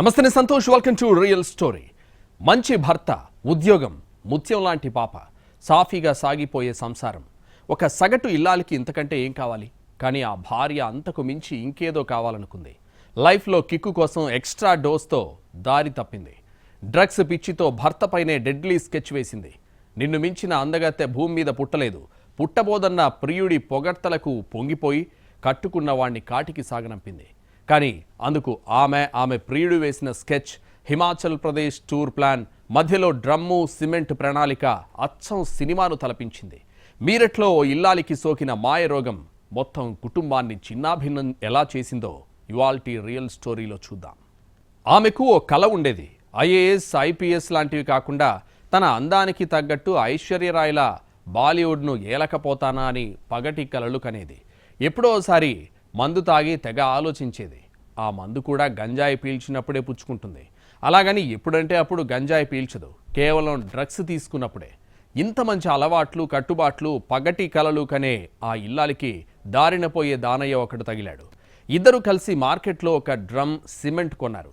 నమస్తే Santosh. Welcome to real story మంచి భర్త ఉద్యోగం ముత్యం లాంటి పాప సాఫీగా సాగిపోయే సంసారం. ఒక సగటు ఇల్లాలికి ఇంతకంటే ఏం కావాలి? కానీ ఆ భార్య అంతకు మించి ఇంకేదో కావాలనుకుంది. లైఫ్లో కిక్కు కోసం ఎక్స్ట్రా డోస్తో దారి తప్పింది. డ్రగ్స్ పిచ్చితో భర్తపైనే డెడ్లీ స్కెచ్ వేసింది. నిన్ను మించిన అందగత్తె భూమి మీద పుట్టలేదు. పుట్టబోదన్న ప్రియుడి పొగడ్తలకు పొంగిపోయి కట్టుకున్న వాణ్ణి కాటికి సాగనంపింది. కానీ అందుకు ఆమె ఆమె ప్రియుడు వేసిన sketch Himachal Pradesh tour plan మధ్యలో డ్రమ్ము సిమెంట్ ప్రణాళిక అచ్చం సినిమాను తలపించింది. మీరట్లో ఓ ఇల్లాలికి సోకిన మాయ రోగం మొత్తం కుటుంబాన్ని చిన్నాభిన్నం ఎలా చేసిందో ఇవాల్టి రియల్ స్టోరీలో చూద్దాం. ఆమెకు ఓ కల ఉండేది. ఐఏఎస్ ఐపీఎస్ లాంటివి కాకుండా తన అందానికి తగ్గట్టు ఐశ్వర్యరాయ్లా బాలీవుడ్ను ఏలకపోతానా అని పగటి కలలు కనేది. ఎప్పుడో ఒకసారి మందు తాగి తెగ ఆలోచించేది. ఆ మందు కూడా గంజాయి పీల్చినప్పుడే పుచ్చుకుంటుంది. అలాగని ఎప్పుడంటే అప్పుడు గంజాయి పీల్చదు. కేవలం డ్రగ్స్ తీసుకున్నప్పుడే. ఇంత మంచి అలవాట్లు కట్టుబాట్లు పగటి కలలు కనే ఆ ఇల్లాలికి దారిన పోయే దానయ్య ఒకడు తగిలాడు. ఇద్దరు కలిసి మార్కెట్లో ఒక డ్రమ్ సిమెంట్ కొన్నారు.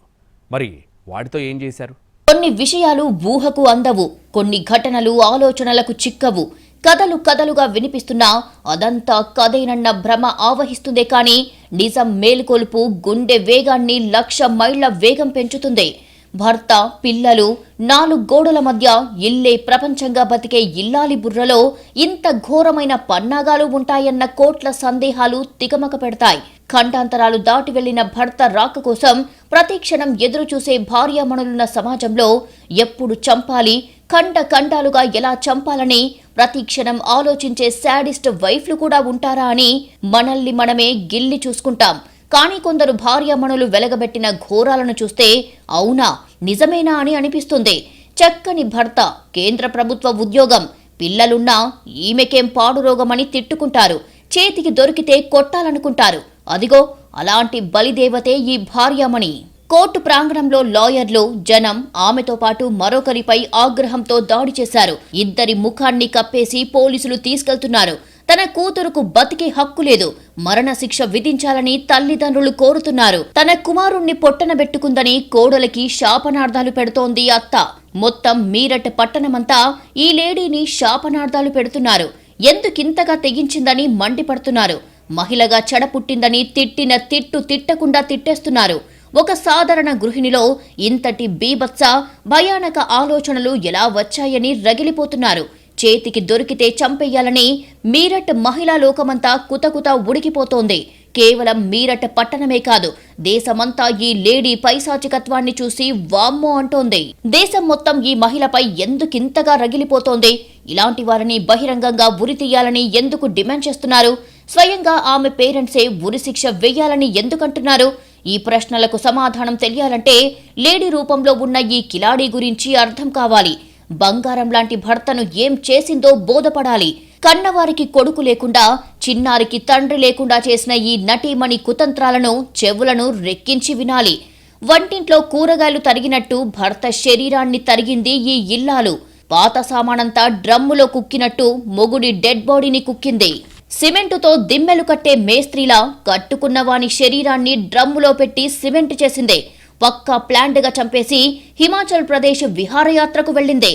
మరి వాటితో ఏం చేశారు? కొన్ని విషయాలు ఊహకు అందవు. కొన్ని ఘటనలు ఆలోచనలకు చిక్కవు. కథలు కథలుగా వినిపిస్తున్నా అదంతా కథేనన్న భ్రమ ఆవహిస్తుందే కానీ నిజం మేలుకొలుపు గుండె వేగాన్ని లక్ష మైళ్ళ వేగం పెంచుతుంది. భర్త పిల్లలు నాలుగు గోడల మధ్య ఇల్లే ప్రపంచంగా బతికే ఇల్లాలి బుర్రలో ఇంత ఘోరమైన పన్నాగాలు ఉంటాయన్న కోట్ల సందేహాలు తికమక పెడతాయి. ఖండాంతరాలు దాటి వెళ్ళిన భర్త రాక కోసం ప్రతి క్షణం ఎదురు భార్యామణులున్న సమాజంలో ఎప్పుడు చంపాలి ఖండ ఖండాలుగా ఎలా చంపాలని ప్రతి క్షణం ఆలోచించే శాడిస్ట్ వైఫ్లు కూడా ఉంటారా అని మనల్ని మనమే గిల్లి చూసుకుంటాం. కానీ కొందరు భార్యామణులు వెలగబెట్టిన ఘోరాలను చూస్తే అవునా నిజమేనా అని అనిపిస్తుంది. చక్కని భర్త కేంద్ర ప్రభుత్వ ఉద్యోగం పిల్లలున్నా ఈమెకేం పాడు రోగమని తిట్టుకుంటారు. చేతికి దొరికితే కొట్టాలనుకుంటారు. అదిగో అలాంటి బలిదేవతే ఈ భార్యామణి. కోర్టు ప్రాంగణంలో లాయర్లు జనం ఆమెతో పాటు మరొకరిపై ఆగ్రహంతో దాడి చేశారు. ఇద్దరి ముఖాన్ని కప్పేసి పోలీసులు తీసుకెళ్తున్నారు. తన కూతురుకు బతికే హక్కు లేదు. మరణశిక్ష విధించాలని తల్లిదండ్రులు కోరుతున్నారు. తన కుమారుణ్ణి పొట్టనబెట్టుకుందని కోడలికి శాపనార్థాలు పెడుతోంది అత్త. మొత్తం మీరట్ పట్టణమంతా ఈ లేడీని శాపనార్థాలు పెడుతున్నారు. ఎందుకింతగా తెగించిందని మండిపడుతున్నారు? మహిళగా చెడపుట్టిందని తిట్టిన తిట్టు తిట్టకుండా తిట్టేస్తున్నారు. ఒక సాధారణ గృహిణిలో ఇంతటి బీభత్స భయానక ఆలోచనలు ఎలా వచ్చాయని రగిలిపోతున్నారు? చేతికి దొరికితే చంపేయాలని మీరట్ మహిళా లోకమంతా కుతకుత ఉడికిపోతోంది. కేవలం మీరట పట్టణమే కాదు దేశమంతా ఈ లేడీ పైశాచికత్వాన్ని చూసి వామ్మో అంటోంది. దేశం మొత్తం ఈ మహిళపై ఎందుకింతగా రగిలిపోతోంది? ఇలాంటి వారిని బహిరంగంగా ఉరి తీయాలని ఎందుకు డిమాండ్ చేస్తున్నారు? స్వయంగా ఆమె పేరెంట్సే ఉరిశిక్ష వెయ్యాలని ఎందుకంటున్నారు? ఈ ప్రశ్నలకు సమాధానం తెలియాలంటే లేడీ రూపంలో ఉన్న ఈ కిలాడీ గురించి అర్థం కావాలి. బంగారం లాంటి భర్తను ఏం చేసిందో బోధపడాలి. కన్నవారికి కొడుకు లేకుండా చిన్నారికి తండ్రి లేకుండా చేసిన ఈ నటీమణి కుతంత్రాలను చెవులను రెక్కించి వినాలి. వంటింట్లో కూరగాయలు తరిగినట్టు భర్త శరీరాన్ని తరిగింది ఈ ఇల్లాలు. పాత సామానంతా డ్రమ్ములో కుక్కినట్టు మొగుడి డెడ్ బాడీని కుక్కింది. సిమెంటుతో దిమ్మెలు కట్టే మేస్త్రీలా కట్టుకున్న వాని శరీరాన్ని డ్రమ్ములో పెట్టి సిమెంట్ చేసింది. పక్కా ప్లాంట్గా చంపేసి హిమాచల్ ప్రదేశ్ విహారయాత్రకు వెళ్ళింది.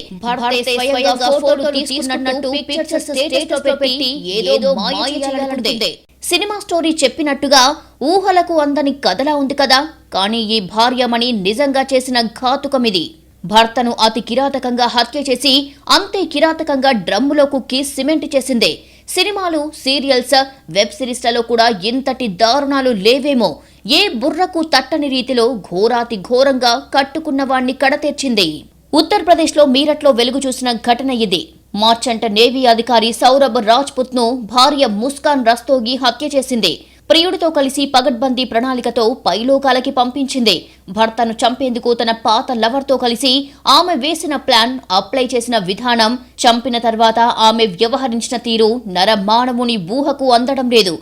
సినిమా స్టోరీ చెప్పినట్టుగా ఊహలకు అందని కథలా ఉంది కదా. కానీ ఈ భార్యమణి నిజంగా చేసిన ఘాతుకం ఇది. భర్తను అతి కిరాతకంగా హత్య చేసి అంతే కిరాతకంగా డ్రమ్ములో కుక్కి సిమెంట్ చేసిందే. సినిమాలు సీరియల్స్ వెబ్ సిరీస్లలో కూడా ఇంతటి దారుణాలు లేవేమో. ఏ బుర్రకు తట్టని రీతిలో ఘోరాతి ఘోరంగా కట్టుకున్నవాణ్ణి కడతెర్చింది? ఉత్తరప్రదేశ్లో మీరట్లో వెలుగు చూసిన ఘటన ఇది. మార్చంట నేవీ అధికారి సౌరభ్ రాజ్పుత్ను భార్య ముస్కాన్ రస్తోగి హత్య చేసింది. ప్రియుడితో కలిసి పగడ్బందీ ప్రణాళికతో పైలోకాలకి పంపించింది. భర్తను చంపేందుకు తన పాత లవర్తో కలిసి ఆమె వేసిన ప్లాన్ అప్లై చేసిన విధానం చంపిన తర్వాత ఆమె వ్యవహరించిన తీరు నరమానవుని ఊహకు అందడం లేదు.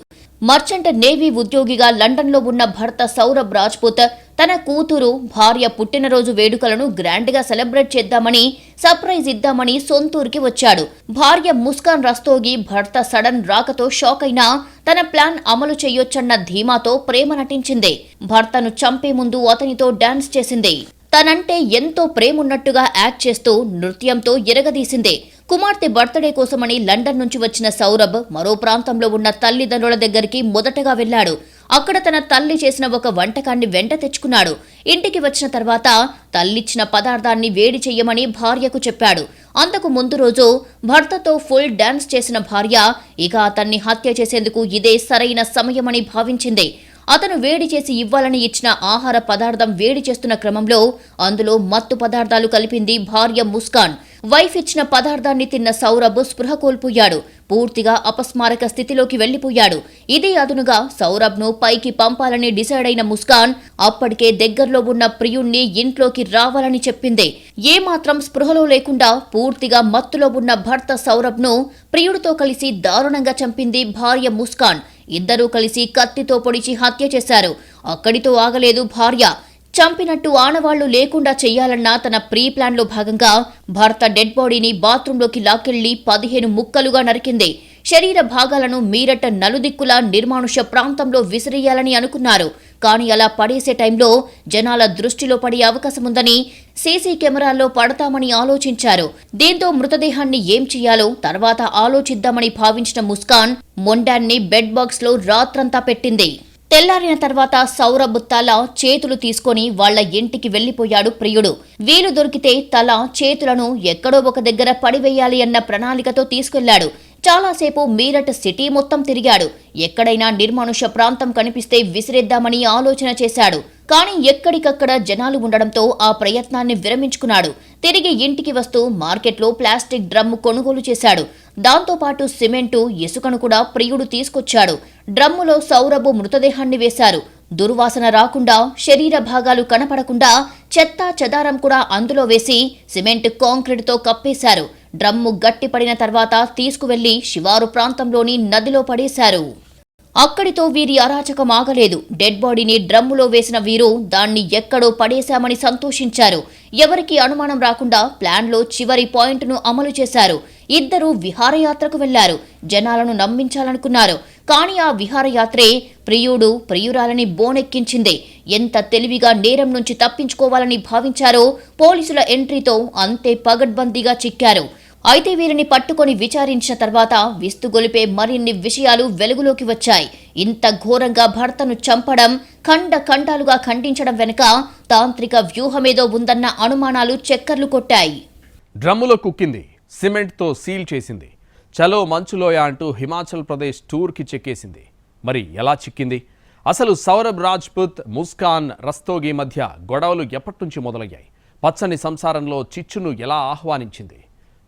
మర్చెంట్ నేవీ ఉద్యోగిగా లండన్లో ఉన్న భర్త సౌరభ్ రాజ్పుత్ తన కూతురు భార్య పుట్టినరోజు వేడుకలను గ్రాండ్గా సెలబ్రేట్ చేద్దామని సర్ప్రైజ్ ఇద్దామని సొంతూరుకి వచ్చాడు. భార్య ముస్కాన్ రస్తోగి భర్త సడన్ రాకతో షాక్ అయినా తన ప్లాన్ అమలు చేయొచ్చన్న ధీమాతో ప్రేమ నటించింది. భర్తను చంపే ముందు అతనితో డాన్స్ చేసింది. తనంటే ఎంతో ప్రేమున్నట్టుగా యాక్ట్ చేస్తూ నృత్యంతో ఎరగదీసింది. కుమార్తె బర్త్డే కోసమని లండన్ నుంచి వచ్చిన సౌరభ్ మరో ప్రాంతంలో ఉన్న తల్లిదండ్రుల దగ్గరికి మొదటగా వెళ్ళాడు. అక్కడ తన తల్లి చేసిన ఒక వంటకాన్ని వెంట తెచ్చుకున్నాడు. ఇంటికి వచ్చిన తర్వాత తల్లిచ్చిన పదార్థాన్ని వేడి చెయ్యమని భార్యకు చెప్పాడు. అంతకు ముందు రోజు భర్తతో ఫుల్ డాన్స్ చేసిన భార్య ఇక అతన్ని హత్య చేసేందుకు ఇదే సరైన సమయమని భావించింది. అతను వేడి చేసి ఇవ్వాలని ఇచ్చిన ఆహార పదార్థం వేడి చేస్తున్న క్రమంలో అందులో మత్తు పదార్థాలు కలిపింది భార్య ముస్కాన్. వైఫ్ ఇచ్చిన పదార్థాన్ని తిన్న సౌరభ్ స్పృహ కోల్పోయాడు. పూర్తిగా అపస్మారక స్థితిలోకి వెళ్ళిపోయాడు ఇదే అదునుగా సౌరభ్ను పైకి పంపాలని డిసైడ్ అయిన ముస్కాన్ అప్పటికే దగ్గరలో ఉన్న ప్రియుణ్ణి ఇంట్లోకి రావాలని చెప్పింది. ఏమాత్రం స్పృహలో లేకుండా పూర్తిగా మత్తులో ఉన్న భర్త సౌరభ్ను ప్రియుడితో కలిసి దారుణంగా చంపింది భార్య ముస్కాన్. ఇద్దరూ కలిసి కత్తితో పొడిచి హత్య చేశారు. అక్కడితో ఆగలేదు భార్య. చంపినట్టు ఆనవాళ్ళు లేకుండా చేయాలన్న తన ప్రీ ప్లాన్లో భాగంగా భర్త డెడ్ బాడీని బాత్రూంలోకి లాక్కెళ్ళి పదిహేను ముక్కలుగా నరికింది. శరీర భాగాలను మీరట నలుదిక్కులా నిర్మానుష్య ప్రాంతంలో విసిరేయాలని అనుకున్నారు. కానీ అలా పడేసే టైంలో జనాల దృష్టిలో పడే అవకాశముందని సీసీ కెమెరాల్లో పడతామని ఆలోచించారు. దీంతో మృతదేహాన్ని ఏం చేయాలో తర్వాత ఆలోచిద్దామని భావించిన ముస్కాన్ మొండాన్ని బెడ్ బాక్స్లో రాత్రంతా పెట్టింది. తెల్లారిన తర్వాత సౌరభ్ తల చేతులు తీసుకొని వాళ్ళ ఇంటికి వెళ్ళిపోయాడు ప్రియుడు. వీలు దొరికితే తల చేతులను ఎక్కడో ఒక దగ్గర పడివేయాలి అన్న ప్రణాళికతో తీసుకెళ్ళాడు. చాలాసేపు మీరట్ సిటీ మొత్తం తిరిగాడు. ఎక్కడైనా నిర్మానుష్య ప్రాంతం కనిపిస్తే విసిరేద్దామని ఆలోచన చేశాడు. కానీ ఎక్కడికక్కడ జనాలు ఉండడంతో ఆ ప్రయత్నాన్ని విరమించుకున్నాడు. తిరిగి ఇంటికి వస్తూ మార్కెట్లో ప్లాస్టిక్ డ్రమ్ము కొనుగోలు చేశాడు. దాంతోపాటు సిమెంటు ఇసుకను కూడా ప్రియుడు తీసుకొచ్చాడు. డ్రమ్ములో సౌరభు మృతదేహాన్ని వేశారు. దుర్వాసన రాకుండా శరీర భాగాలు కనపడకుండా చెత్త చెదారం కూడా అందులో వేసి సిమెంట్ కాంక్రీట్తో కప్పేశారు. డ్రమ్ము గట్టిపడిన తర్వాత తీసుకువెళ్ళి శివారు ప్రాంతంలోని నదిలో పడేశారు. అక్కడితో వీరి అరాచకం ఆగలేదు. డెడ్ బాడీని డ్రమ్ములో వేసిన వీరు దాన్ని ఎక్కడో పడేశామని సంతోషించారు. ఎవరికి అనుమానం రాకుండా ప్లాన్లో చివరి పాయింట్ను అమలు చేశారు. ఇద్దరు విహారయాత్రకు వెళ్ళారు. జనాలను నమ్మించాలనుకున్నారు. కానీ ఆ విహారయాత్రే ప్రియుడు ప్రియురాలని బోనెక్కించింది. ఎంత తెలివిగా నేరం నుంచి తప్పించుకోవాలని భావించారో పోలీసుల ఎంట్రీతో అంతే పగడ్బందీగా చిక్కారు. అయితే వీరిని పట్టుకొని విచారించిన తర్వాత విస్తుగొలిపే మరిన్ని విషయాలు వెలుగులోకి వచ్చాయి. ఇంత ఘోరంగా భర్తను చంపడం ఖండ ఖండాలుగా ఖండించడం వెనుక తాంత్రిక వ్యూహమేదో ఉందన్న అనుమానాలు చక్కర్లు కొట్టాయి. డ్రమ్ములో కుక్కింది సిమెంట్తో సీల్ చేసింది. చలో మంచులోయ అంటూ హిమాచల్ ప్రదేశ్ టూర్కి చెక్కేసింది. మరి ఎలా చిక్కింది? అసలు సౌరభ్ రాజ్పుత్ ముస్కాన్ రస్తోగి మధ్య గొడవలు ఎప్పటి నుంచి మొదలయ్యాయి? పచ్చని సంసారంలో చిచ్చును ఎలా ఆహ్వానించింది?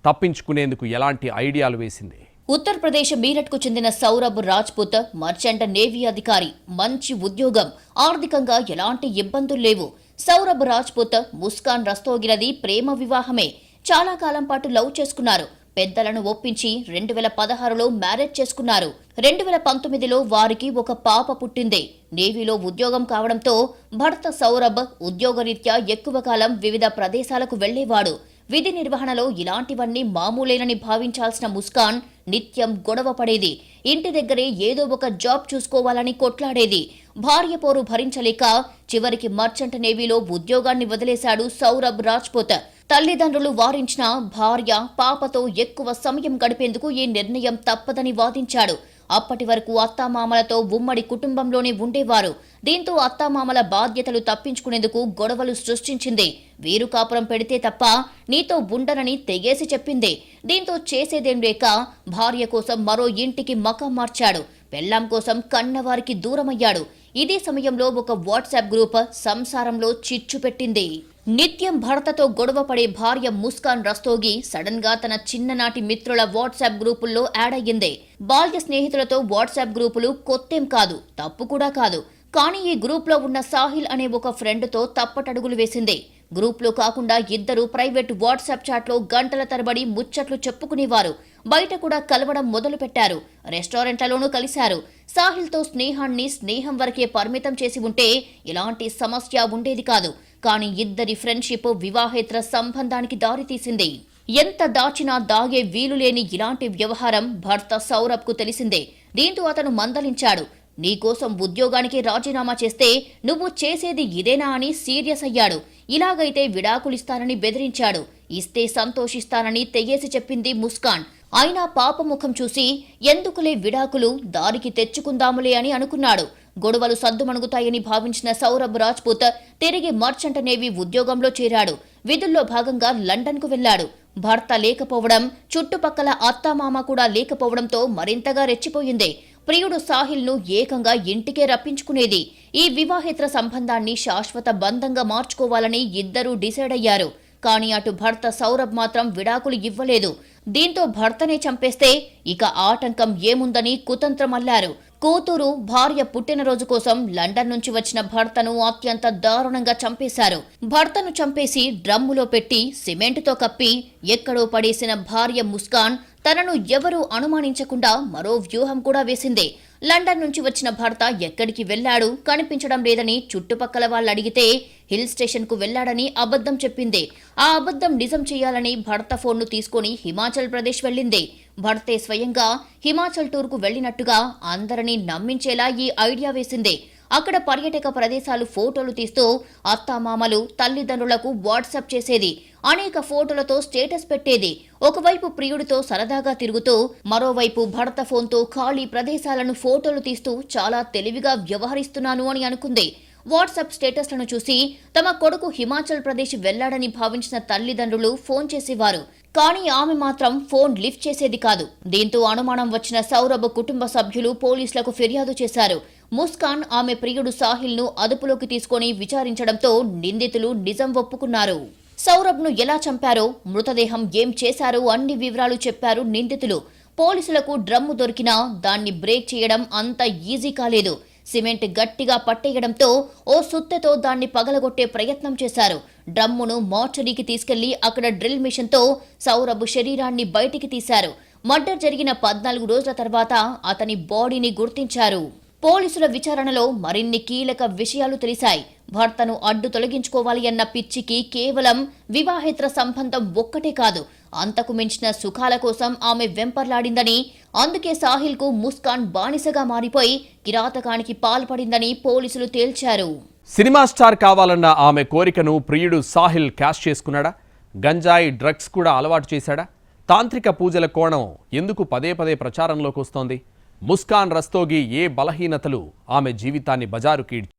తప్పించుకునేందుకు ఎలాంటి ఐడియాలు వేసింది? ఉత్తరప్రదేశ్ మీరట్కు చెందిన సౌరభ్ రాజ్పుత్ మర్చెంట్ నేవీ అధికారి మంచి ఉద్యోగం ఆర్థికంగా ఎలాంటి ఇబ్బందులు లేవు. సౌరభ్ రాజ్పుత్ ముస్కాన్ రస్తోగినది ప్రేమ వివాహమే. చాలా కాలం పాటు లవ్ చేసుకున్నారు. పెద్దలను ఒప్పించి రెండు వేల పదహారులో మ్యారేజ్ చేసుకున్నారు. రెండు వేల పంతొమ్మిదిలో వారికి ఒక పాప పుట్టింది. నేవీలో ఉద్యోగం కావడంతో భర్త సౌరభ్ ఉద్యోగరీత్యా ఎక్కువ కాలం వివిధ ప్రదేశాలకు వెళ్ళేవాడు విధి నిర్వహణలో ఇలాంటివన్నీ మామూలేనని భావించాల్సిన ముస్కాన్ నిత్యం గొడవ పడేది. ఇంటి దగ్గరే ఏదో ఒక జాబ్ చూసుకోవాలని కొట్లాడేది. భార్య పోరు భరించలేక చివరికి మర్చెంట్ నేవీలో ఉద్యోగాన్ని వదిలేశాడు సౌరభ్ రాజ్పుత్. తల్లిదండ్రులు వారించిన భార్య పాపతో ఎక్కువ సమయం గడిపేందుకు ఈ నిర్ణయం తప్పదని వాదించాడు. అప్పటి వరకు అత్తామామలతో ఉమ్మడి కుటుంబంలోనే ఉండేవారు. దీంతో అత్తామామల బాధ్యతలు తప్పించుకునేందుకు గొడవలు సృష్టించింది. వీరు కాపురం పెడితే తప్ప నీతో ఉండనని తెగేసి చెప్పింది. దీంతో చేసేదేం లేక భార్య కోసం మరో ఇంటికి మకం మార్చాడు. పెళ్ళాం కోసం కన్నవారికి దూరమయ్యాడు. ఇదే సమయంలో ఒక వాట్సాప్ గ్రూప్ సంసారంలో చిచ్చు పెట్టింది. నిత్యం భర్తతో గొడవ పడే భార్య ముస్కాన్ రస్తోగి సడన్గా తన చిన్ననాటి మిత్రుల వాట్సాప్ గ్రూపుల్లో యాడ్ అయ్యింది. బాల్య స్నేహితులతో వాట్సాప్ గ్రూపులు కొత్తేం కాదు తప్పు కూడా కాదు. కానీ ఈ గ్రూప్లో ఉన్న సాహిల్ అనే ఒక ఫ్రెండ్తో తప్పటడుగులు వేసింది. గ్రూప్లో కాకుండా ఇద్దరు ప్రైవేట్ వాట్సాప్ చాట్లో గంటల తరబడి ముచ్చట్లు చెప్పుకునేవారు. బయట కూడా కలవడం మొదలుపెట్టారు. రెస్టారెంట్లలోనూ కలిశారు. సాహిల్తో స్నేహాన్ని స్నేహం వరకే పరిమితం చేసి ఉంటే ఇలాంటి సమస్య ఉండేది కాదు. కానీ ఇద్దరి ఫ్రెండ్షిప్ వివాహేతర సంబంధానికి దారితీసింది. ఎంత దాచినా దాగే వీలు లేని ఇలాంటి వ్యవహారం భర్త సౌరభ్కు తెలిసిందే. దీంతో అతను మందలించాడు. నీకోసం ఉద్యోగానికి రాజీనామా చేస్తే నువ్వు చేసేది ఇదేనా అని సీరియస్ అయ్యాడు. ఇలాగైతే విడాకులిస్తానని బెదిరించాడు. ఇస్తే సంతోషిస్తానని తెగేసి చెప్పింది ముస్కాన్. అయినా పాపముఖం చూసి ఎందుకులే విడాకులు? దారికి తెచ్చుకుందాములే అని అనుకున్నాడు. గొడవలు సద్దుమణుగుతాయని భావించిన సౌరభ్ రాజ్పుత్ తిరిగి మర్చెంట్ నేవీ ఉద్యోగంలో చేరాడు. విధుల్లో భాగంగా లండన్కు వెళ్ళాడు భర్త లేకపోవడం చుట్టుపక్కల అత్తామామ కూడా లేకపోవడంతో మరింతగా రెచ్చిపోయింది. ప్రియుడు సాహిల్ను ఏకంగా ఇంటికే రప్పించుకునేది. ఈ వివాహేతర సంబంధాన్ని శాశ్వత బంధంగా మార్చుకోవాలని ఇద్దరూ డిసైడ్ అయ్యారు. కానీ అటు భర్త సౌరభ్ మాత్రం విడాకులు ఇవ్వలేదు. దీంతో భర్తనే చంపేస్తే ఇక ఆటంకం ఏముందని కుతంత్రమల్లారు. కూతురు భార్య పుట్టినరోజు కోసం లండన్ నుంచి వచ్చిన భర్తను అత్యంత దారుణంగా చంపేశారు. భర్తను చంపేసి డ్రమ్ములో పెట్టి సిమెంటుతో కప్పి ఎక్కడో పడేసిన భార్య ముస్కాన్ తనను ఎవరూ అనుమానించకుండా మరో వ్యూహం కూడా వేసింది. లండన్ నుంచి వచ్చిన భర్త ఎక్కడికి వెళ్ళాడు కనిపించడం లేదని చుట్టుపక్కల వాళ్ళు అడిగితే హిల్ స్టేషన్కు వెళ్ళాడని అబద్ధం చెప్పింది. ఆ అబద్ధం నిజం చేయాలని భర్త ఫోన్ను తీసుకుని హిమాచల్ ప్రదేశ్ వెళ్ళింది. భర్తే స్వయంగా హిమాచల్ టూర్కు వెళ్ళినట్టుగా అందరినీ నమ్మించేలా ఈ ఐడియా వేసింది. అక్కడ పర్యాటక ప్రదేశాలు ఫోటోలు తీస్తూ అత్తామామలు తల్లిదండ్రులకు వాట్సాప్ చేసేది. అనేక ఫోటోలతో స్టేటస్ పెట్టేది. ఒకవైపు ప్రియుడితో సరదాగా తిరుగుతూ మరోవైపు భర్త ఫోన్తో ఖాళీ ప్రదేశాలను ఫోటోలు తీస్తూ చాలా తెలివిగా వ్యవహరిస్తున్నాను అని అనుకుంది. వాట్సాప్ స్టేటస్లను చూసి తమ కొడుకు హిమాచల్ ప్రదేశ్ వెళ్ళాడని భావించిన తల్లిదండ్రులు ఫోన్ చేసేవారు. కానీ ఆమె మాత్రం ఫోన్ లిఫ్ట్ చేసేది కాదు. దీంతో అనుమానం వచ్చిన సౌరభ్ కుటుంబ సభ్యులు పోలీసులకు ఫిర్యాదు చేశారు. ముస్కాన్ ఆమె ప్రియుడు సాహిల్ను అదుపులోకి తీసుకొని విచారించడంతో నిందితులు నిజం ఒప్పుకున్నారు. సౌరభ్ను ఎలా చంపారో మృతదేహం ఏం చేశారో అన్ని వివరాలు చెప్పారు నిందితులు. పోలీసులకు డ్రమ్ము దొరికినా దాన్ని బ్రేక్ చేయడం అంత ఈజీ కాలేదు. సిమెంట్ గట్టిగా పట్టేయడంతో ఓ సుత్తెతో దాన్ని పగలగొట్టే ప్రయత్నం చేశారు. డ్రమ్మును మార్చరీకి తీసుకెళ్ళి అక్కడ డ్రిల్ మిషన్తో సౌరభ్ శరీరాన్ని బయటికి తీశారు. మర్డర్ జరిగిన పద్నాలుగు రోజుల తర్వాత అతని బాడీని గుర్తించారు. పోలీసుల విచారణలో మరిన్ని కీలక విషయాలు తెలిశాయి. భర్తను అడ్డు తొలగించుకోవాలి అన్న పిచ్చికి కేవలం వివాహేతర సంబంధం ఒక్కటే కాదు. అంతకు మించిన సుఖాల కోసం ఆమె వెంపర్లాడిందని అందుకే సాహిల్కు ముస్కాన్ బానిసగా మారిపోయి కిరాతకానికి పాల్పడిందని పోలీసులు తేల్చారు. సినిమా స్టార్ కావాలన్న ఆమె కోరికను ప్రియుడు సాహిల్ క్యాష్ చేసుకున్నాడా? గంజాయి డ్రగ్స్ కూడా అలవాటు చేశాడా? తాంత్రిక పూజల కోణం ఎందుకు పదే పదే ప్రచారంలోకి వస్తోంది? ముస్కాన్ రస్తోగి ఏ బలహీనతలు ఆమె జీవితాన్ని బజారు కీడ్చి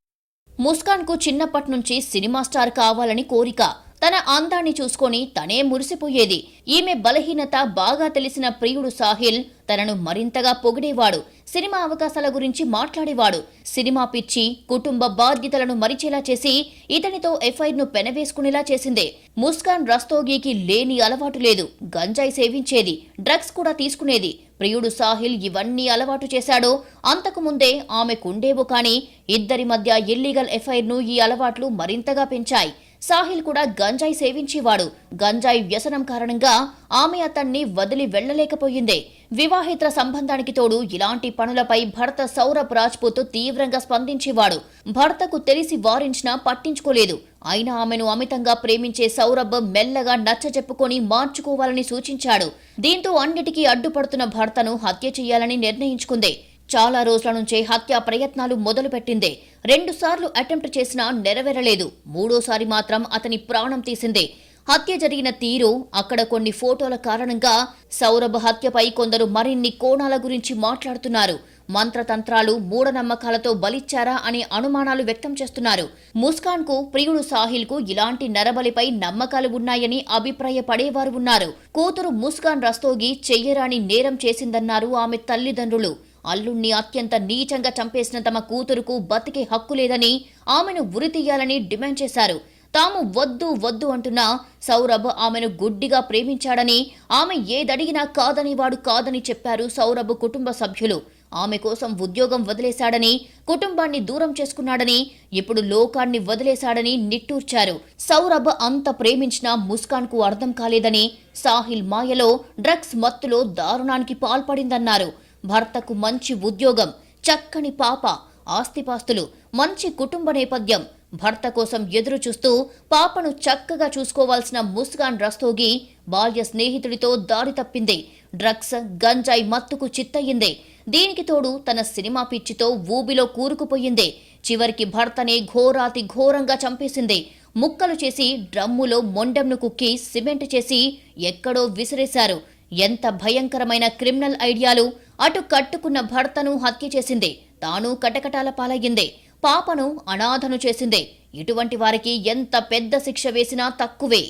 ముస్కాన్కు చిన్నప్పటి నుంచి సినిమా స్టార్ కావాలని కోరిక. తన అందాన్ని చూసుకొని తనే మురిసిపోయేది. ఈమె బలహీనత బాగా తెలిసిన ప్రియుడు సాహిల్ తనను మరింతగా పొగిడేవాడు. సినిమా అవకాశాల గురించి మాట్లాడేవాడు. సినిమా పిచ్చి కుటుంబ బాధ్యతలను మరిచేలా చేసి ఇతనితో ఎఫ్ఐఆర్ను పెనవేసుకునేలా చేసింది. ముస్కాన్ రస్తోగీకి లేని అలవాటు లేదు. గంజాయి సేవించేది. డ్రగ్స్ కూడా తీసుకునేది. ప్రియుడు సాహిల్ ఇవన్నీ అలవాటు చేశాడో. అంతకు ముందే ఆమెకుండేవో కానీ ఇద్దరి మధ్య ఇల్లీగల్ ఎఫ్ఐఆర్ను ఈ అలవాట్లు మరింతగా పెంచాయి. సాహిల్ కూడా గంజాయి సేవించేవాడు. గంజాయి వ్యసనం కారణంగా ఆమె అతన్ని వదిలి వెళ్ళలేకపోయింది వివాహేతర సంబంధానికి తోడు ఇలాంటి పనులపై భర్త సౌరభ్ రాజ్పూత్ తీవ్రంగా స్పందించేవాడు. భర్తకు తెలిసి వారించినా పట్టించుకోలేదు. అయినా ఆమెను అమితంగా ప్రేమించే సౌరభ్ మెల్లగా నచ్చజెప్పుకొని మార్చుకోవాలని సూచించాడు. దీంతో అన్నిటికీ అడ్డుపడుతున్న భర్తను హత్య చేయాలని నిర్ణయించుకుంది. చాలా రోజుల నుంచే హత్యా ప్రయత్నాలు మొదలుపెట్టింది. రెండుసార్లు అటెంప్ట్ చేసినా నెరవేరలేదు. మూడోసారి మాత్రం అతని ప్రాణం తీసిందే. హత్య జరిగిన తీరు అక్కడ కొన్ని ఫోటోల కారణంగా సౌరభ హత్యపై కొందరు మరిన్ని కోణాల గురించి మాట్లాడుతున్నారు. మంత్రతంత్రాలు మూఢనమ్మకాలతో బలిచ్చారా అనే అనుమానాలు వ్యక్తం చేస్తున్నారు. ముస్కాన్కు ప్రియుడు సాహిల్కు ఇలాంటి నరబలిపై నమ్మకాలు ఉన్నాయని అభిప్రాయపడేవారు ఉన్నారు. కూతురు ముస్కాన్ రస్తోగి చెయ్యరాని నేరం చేసిందన్నారు ఆమె తల్లిదండ్రులు. అల్లుణ్ణి అత్యంత నీచంగా చంపేసిన తమ కూతురుకు బతికే హక్కు లేదని ఆమెను ఉరితీయాలని డిమాండ్ చేశారు. తాము వద్దు వద్దు అంటున్నా సౌరభ్ ఆమెను గుడ్డిగా ప్రేమించాడని ఆమె ఏదడిగినా కాదని వాడు కాదని చెప్పారు సౌరభ్ కుటుంబ సభ్యులు. ఆమె కోసం ఉద్యోగం వదిలేశాడని కుటుంబాన్ని దూరం చేసుకున్నాడని ఇప్పుడు లోకాన్ని వదిలేశాడని నిట్టూర్చారు. సౌరభ్ అంత ప్రేమించినా ముస్కాన్కు అర్థం కాలేదని సాహిల్ మాయలో డ్రగ్స్ మత్తులో దారుణానికి పాల్పడిందన్నారు. భర్తకు మంచి ఉద్యోగం చక్కని పాప ఆస్తిపాస్తులు మంచి కుటుంబ నేపథ్యం. భర్త కోసం ఎదురు చూస్తూ పాపను చక్కగా చూసుకోవాల్సిన ముస్కాన్ రస్తోగి బాల్య స్నేహితుడితో దారి తప్పింది. డ్రగ్స్ గంజాయి మత్తుకు చిత్తయింది దీనికి తోడు తన సినిమా పిచ్చితో ఊబిలో కూరుకుపోయింది. చివరికి భర్తనే ఘోరాతి ఘోరంగా చంపేసింది. ముక్కలు చేసి డ్రమ్ములో మొండెంను కుక్కి సిమెంట్ చేసి ఎక్కడో విసిరేశారు. ఎంత భయంకరమైన క్రిమినల్ ఐడియాలు. అటు కట్టుకున్న భర్తను హత్య చేసింది. తాను కటకటాల పాలయ్యింది. పాపను అనాథను చేసింది. ఇటువంటి వారికి ఎంత పెద్ద శిక్ష వేసినా తక్కువే.